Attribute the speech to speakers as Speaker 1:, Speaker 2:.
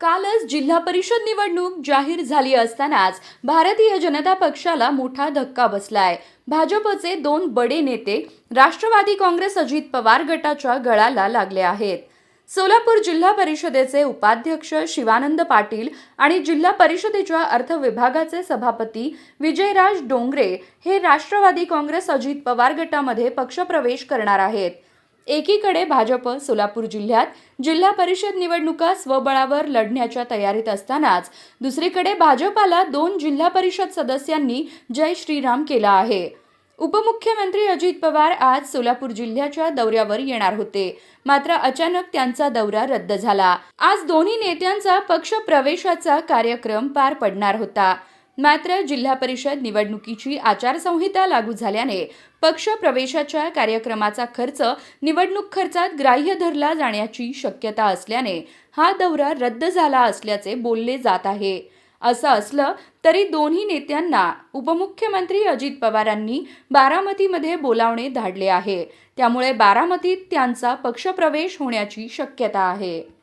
Speaker 1: कालच जिल्हा परिषद निवडणूक जाहीर झाली असतानाच भारतीय जनता पक्षाला मोठा धक्का बसलाय. भाजपचे दोन बडे नेते राष्ट्रवादी काँग्रेस अजित पवार गटाच्या गळाला लागले आहेत. सोलापूर जिल्हा परिषदेचे उपाध्यक्ष शिवानंद पाटील आणि जिल्हा परिषदेच्या अर्थ विभागाचे सभापती विजयराज डोंगरे हे राष्ट्रवादी काँग्रेस अजित पवार गटामध्ये पक्षप्रवेश करणार आहेत. एकीकडे भाजप सोलापूर जिल्ह्यात जिल्हा परिषद निवडणुका स्वबळावर लढण्याच्या तयारीत असतानाच दुसरीकडे भाजपाला दोन जिल्हा परिषद सदस्यांनी जय श्रीराम केला आहे. उपमुख्यमंत्री अजित पवार आज सोलापूर जिल्ह्याच्या दौऱ्यावर येणार होते. मात्र अचानक त्यांचा दौरा रद्द झाला. आज दोन्ही नेत्यांचा पक्ष प्रवेशाचा कार्यक्रम पार पडणार होता. मात्र जिल्हा परिषद निवडणुकीची आचारसंहिता लागू झाल्याने पक्ष प्रवेशाच्या कार्यक्रमाचा खर्च निवडणूक खर्चात ग्राह्य धरला जाण्याची शक्यता असल्याने हा दौरा रद्द झाला असल्याचे बोलले जात आहे. असं असलं तरी दोन्ही नेत्यांना उपमुख्यमंत्री अजित पवारांनी बारामतीमध्ये बोलावणे धाडले आहे. त्यामुळे बारामतीत त्यांचा पक्षप्रवेश होण्याची शक्यता आहे.